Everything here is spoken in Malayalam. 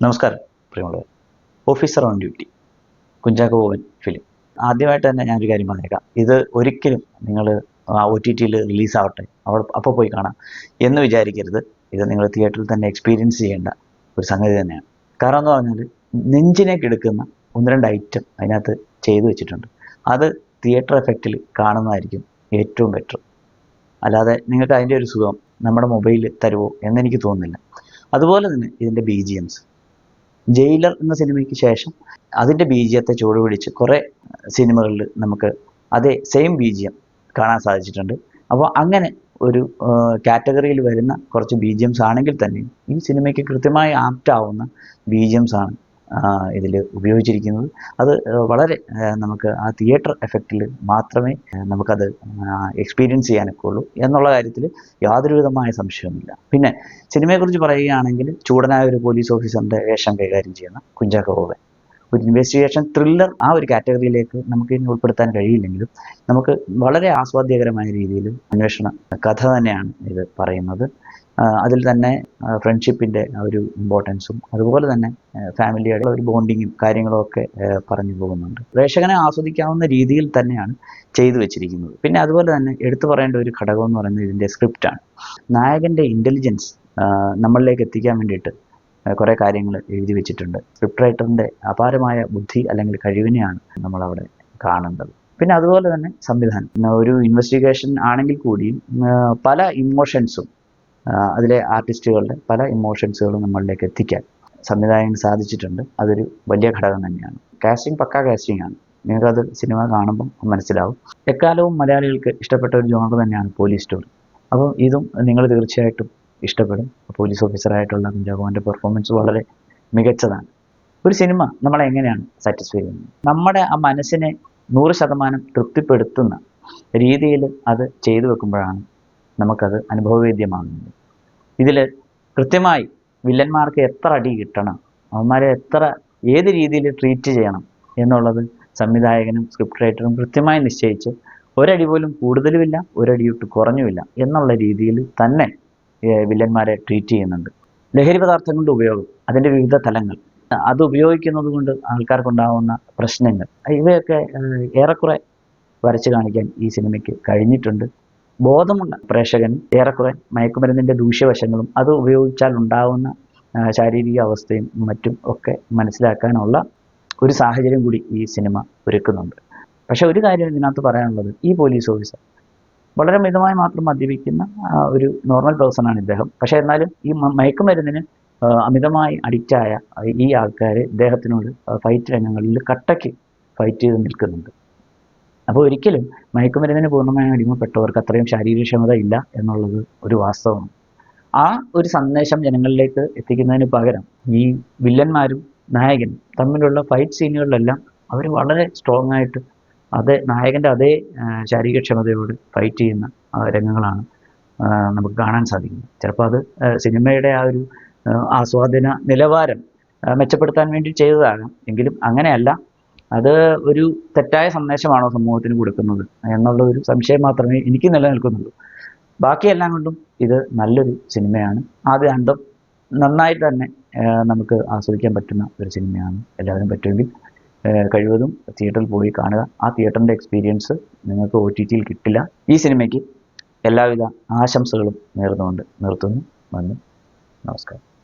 നമസ്കാരം പ്രിയമുള്ളവർ officer on duty Kunchacko Boban film. ആദ്യമായിട്ട് തന്നെ ഞാനൊരു കാര്യം പറഞ്ഞേക്കാം. ഇത് ഒരിക്കലും നിങ്ങൾ ഒ ടി ടിയിൽ റിലീസാവട്ടെ. അവിടെ അപ്പോൾ പോയി കാണാം എന്ന് വിചാരിക്കരുത്. ഇത് നിങ്ങൾ തിയേറ്ററിൽ തന്നെ എക്സ്പീരിയൻസ് ചെയ്യേണ്ട ഒരു സംഗതി തന്നെയാണ്. കാരണം എന്ന് പറഞ്ഞാൽ നെഞ്ചിനെ കിടക്കുന്ന ഒന്ന് രണ്ട് ഐറ്റം അതിനകത്ത് ചെയ്തു വെച്ചിട്ടുണ്ട്. അത് തിയേറ്റർ എഫക്റ്റിൽ കാണുന്നതായിരിക്കും ഏറ്റവും ബെറ്റർ. അല്ലാതെ നിങ്ങൾക്ക് അതിന്റെ ഒരു സുഖം നമ്മുടെ മൊബൈലിൽ തരുമോ എന്നെനിക്ക് തോന്നുന്നില്ല. അതുപോലെ തന്നെ ഇതിന്റെ ബി ജി എംസ്. ജയിലർ എന്ന സിനിമയ്ക്ക് ശേഷം അതിന്റെ ബീജിയത്തെ ചുവട് പിടിച്ച് കുറേ സിനിമകളിൽ നമുക്ക് അതേ സെയിം ബീജിയം കാണാൻ സാധിച്ചിട്ടുണ്ട്. അപ്പോൾ അങ്ങനെ ഒരു കാറ്റഗറിയിൽ വരുന്ന കുറച്ച് ബീജിയംസ് ആണെങ്കിൽ തന്നെ ഈ സിനിമയ്ക്ക് കൃത്യമായി ആപ്റ്റ് ആവുന്ന ബീജിയംസ് ആണ് ഇതിൽ ഉപയോഗിച്ചിരിക്കുന്നത്. അത് വളരെ നമുക്ക് ആ തിയേറ്റർ എഫക്റ്റിൽ മാത്രമേ നമുക്കത് എക്സ്പീരിയൻസ് ചെയ്യാനൊക്കെ ഉള്ളൂ എന്നുള്ള കാര്യത്തിൽ യാതൊരു വിധമായ സംശയവുമില്ല. പിന്നെ സിനിമയെക്കുറിച്ച് പറയുകയാണെങ്കിൽ ചൂടനായ ഒരു പോലീസ് ഓഫീസറിന്റെ വേഷം കൈകാര്യം ചെയ്യുന്ന കുഞ്ചാക്കോ ബോബൻ ഒരു ഇൻവെസ്റ്റിഗേഷൻ ത്രില്ലർ ആ ഒരു കാറ്റഗറിയിലേക്ക് നമുക്ക് ഇനി ഉൾപ്പെടുത്താൻ കഴിയില്ലെങ്കിലും നമുക്ക് വളരെ ആസ്വാദ്യകരമായ രീതിയിൽ അന്വേഷണ കഥ തന്നെയാണ് ഇത് പറയുന്നത്. അതിൽ തന്നെ ഫ്രണ്ട്ഷിപ്പിന്റെ ഒരു ഇമ്പോർട്ടൻസും അതുപോലെ തന്നെ ഫാമിലിയുടെ ഒരു ബോണ്ടിങ്ങും കാര്യങ്ങളും ഒക്കെ പറഞ്ഞു പോകുന്നുണ്ട്. പ്രേക്ഷകനെ ആസ്വദിക്കാവുന്ന രീതിയിൽ തന്നെയാണ് ചെയ്തു വെച്ചിരിക്കുന്നത്. പിന്നെ അതുപോലെ തന്നെ എടുത്തു പറയേണ്ട ഒരു ഘടകം എന്ന് പറയുന്നത് ഇതിന്റെ സ്ക്രിപ്റ്റാണ് നായകന്റെ ഇന്റലിജൻസ് നമ്മളിലേക്ക് എത്തിക്കാൻ വേണ്ടിയിട്ട് കുറേ കാര്യങ്ങൾ എഴുതി വെച്ചിട്ടുണ്ട്. സ്ക്രിപ്റ്റ് റൈറ്ററിന്റെ അപാരമായ ബുദ്ധി അല്ലെങ്കിൽ കഴിവിനെയാണ് നമ്മളവിടെ കാണേണ്ടത്. പിന്നെ അതുപോലെ തന്നെ സംവിധാനം. ഒരു ഇൻവെസ്റ്റിഗേഷൻ ആണെങ്കിൽ കൂടിയും പല ഇമോഷൻസും അതിലെ ആർട്ടിസ്റ്റുകളുടെ പല ഇമോഷൻസുകളും നമ്മളിലേക്ക് എത്തിക്കാൻ സംവിധായകൻ സാധിച്ചിട്ടുണ്ട്. അതൊരു വലിയ ഘടകം തന്നെയാണ്. കാസ്റ്റിംഗ് പക്കാ കാസ്റ്റിംഗ് ആണ്. നിങ്ങൾക്കത് സിനിമ കാണുമ്പോൾ മനസ്സിലാവും. എക്കാലവും മലയാളികൾക്ക് ഇഷ്ടപ്പെട്ട ഒരു ജോണർ തന്നെയാണ് പോലീസ് സ്റ്റോറി അപ്പോൾ ഇതും നിങ്ങൾ തീർച്ചയായിട്ടും ഇഷ്ടപ്പെടും. പോലീസ് ഓഫീസറായിട്ടുള്ള കുഞ്ചാക്കോന്റെ പെർഫോമൻസ് വളരെ മികച്ചതാണ്. ഒരു സിനിമ നമ്മളെ എങ്ങനെയാണ് സാറ്റിസ്ഫൈ ചെയ്യുന്നത്? നമ്മുടെ ആ മനസ്സിനെ നൂറ് ശതമാനം തൃപ്തിപ്പെടുത്തുന്ന രീതിയിൽ അത് ചെയ്തു വെക്കുമ്പോഴാണ് നമുക്കത് അനുഭവവേദ്യമാകുന്നത്. ഇതിൽ കൃത്യമായി വില്ലന്മാർക്ക് എത്ര അടി കിട്ടണം അവന്മാരെ എത്ര ഏത് രീതിയിൽ ട്രീറ്റ് ചെയ്യണം എന്നുള്ളത് സംവിധായകനും സ്ക്രിപ്റ്റ് റൈറ്ററും കൃത്യമായി നിശ്ചയിച്ച് ഒരടി പോലും കൂടുതലുമില്ല ഒരടിയൊട്ട് കുറഞ്ഞുമില്ല എന്നുള്ള രീതിയിൽ തന്നെ വില്ലന്മാരെ ട്രീറ്റ് ചെയ്യുന്നുണ്ട്. ലഹരി പദാർത്ഥങ്ങളുടെ ഉപയോഗം അതിന്റെ വിവിധ തലങ്ങൾ. അത് ഉപയോഗിക്കുന്നത് കൊണ്ട് ആൾക്കാർക്കുണ്ടാവുന്ന പ്രശ്നങ്ങൾ. ഇവയൊക്കെ ഏറെക്കുറെ വരച്ച് കാണിക്കാൻ ഈ സിനിമയ്ക്ക് കഴിഞ്ഞിട്ടുണ്ട്. ബോധമുള്ള പ്രേക്ഷകൻ ഏറെക്കുറെ മയക്കുമരുന്നിന്റെ ദൂഷ്യവശങ്ങളും അത് ഉപയോഗിച്ചാൽ ഉണ്ടാവുന്ന ശാരീരിക അവസ്ഥയും മറ്റും ഒക്കെ മനസ്സിലാക്കാനുള്ള ഒരു സാഹചര്യം കൂടി ഈ സിനിമ ഒരുക്കുന്നുണ്ട്. പക്ഷെ ഒരു കാര്യം ഇതിനകത്ത് പറയാനുള്ളത് ഈ പോലീസ് ഓഫീസർ വളരെ മിതമായി മാത്രം മദ്യപിക്കുന്ന ഒരു നോർമൽ പേഴ്സണാണ് ഇദ്ദേഹം. പക്ഷേ എന്നാലും ഈ മയക്കുമരുന്നിന് അമിതമായി അഡിക്റ്റായ ഈ ആൾക്കാർ ഇദ്ദേഹത്തിനോട് ഫൈറ്റ് രംഗങ്ങളിൽ കട്ടയ്ക്ക് ഫൈറ്റ് ചെയ്ത് നിൽക്കുന്നുണ്ട്. അപ്പോൾ ഒരിക്കലും മയക്കുമരുന്നിന് പൂർണമായും അടിമപ്പെട്ടവർക്ക് അത്രയും ശാരീരികക്ഷമത ഇല്ല എന്നുള്ളത് ഒരു വാസ്തവമാണ്. ആ ഒരു സന്ദേശം ജനങ്ങളിലേക്ക് എത്തിക്കുന്നതിന് പകരം ഈ വില്ലന്മാരും നായകനും തമ്മിലുള്ള ഫൈറ്റ് സീനുകളിലെല്ലാം അവർ വളരെ സ്ട്രോങ് ആയിട്ട് അതേ നായകന്റെ അതേ ശാരീരിക ശാരീരികക്ഷമതയോട് ഫൈറ്റ് ചെയ്യുന്ന രംഗങ്ങളാണ് നമുക്ക് കാണാൻ സാധിക്കുന്നത്. ചിലപ്പോൾ അത് സിനിമയുടെ ആ ഒരു ആസ്വാദന നിലവാരം മെച്ചപ്പെടുത്താൻ വേണ്ടി ചെയ്തതാകാം. എങ്കിലും അങ്ങനെയല്ല. അത് ഒരു തെറ്റായ സന്ദേശമാണോ സമൂഹത്തിന് കൊടുക്കുന്നത് എന്നുള്ള ഒരു സംശയം മാത്രമേ എനിക്ക് നിലനിൽക്കുന്നുള്ളൂ. ബാക്കിയെല്ലാം കൊണ്ടും ഇത് നല്ലൊരു സിനിമയാണ്. ആദ്യ അന്തം നന്നായിട്ട് തന്നെ നമുക്ക് ആസ്വദിക്കാൻ പറ്റുന്ന ഒരു സിനിമയാണ്. എല്ലാവരും പറ്റുമെങ്കിൽ കഴിവതും തിയേറ്ററിൽ പോയി കാണുക. ആ തിയേറ്ററിന്റെ എക്സ്പീരിയൻസ് നിങ്ങൾക്ക് ഒ ടി ടിയിൽ കിട്ടില്ല. ഈ സിനിമയ്ക്ക് എല്ലാവിധ ആശംസകളും നേർന്നുകൊണ്ട് നിർത്തുന്നു. നന്ദി. നമസ്കാരം.